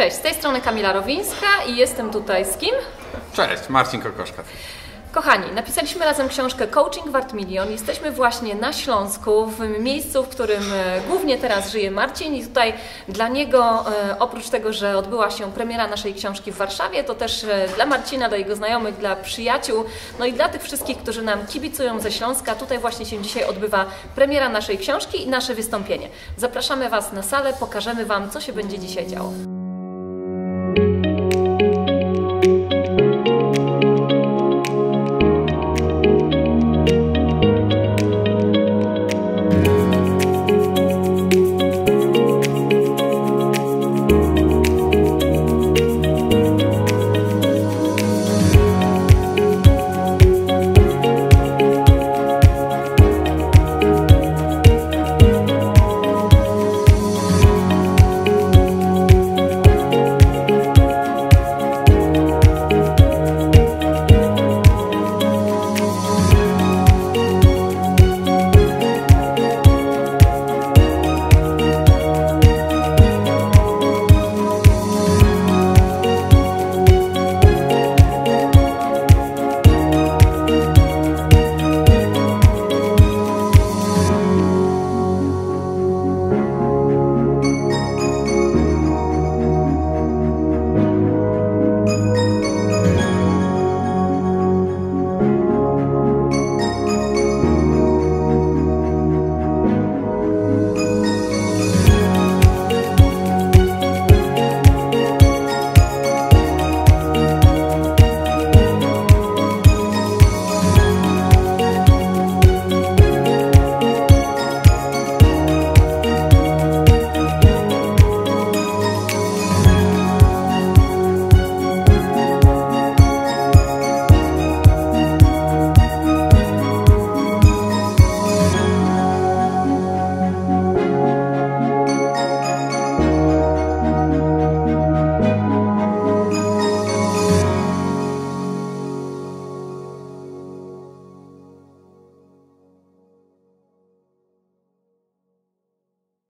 Cześć, z tej strony Kamila Rowińska i jestem tutaj z kim? Cześć, Marcin Kokoszka. Kochani, napisaliśmy razem książkę Coaching Wart Milion. Jesteśmy właśnie na Śląsku, w miejscu, w którym e, głównie teraz żyje Marcin i tutaj dla niego, e, oprócz tego, że odbyła się premiera naszej książki w Warszawie, to też e, dla Marcina, dla jego znajomych, dla przyjaciół, no i dla tych wszystkich, którzy nam kibicują ze Śląska, tutaj właśnie się dzisiaj odbywa premiera naszej książki i nasze wystąpienie. Zapraszamy Was na salę, pokażemy Wam, co się będzie dzisiaj działo. Música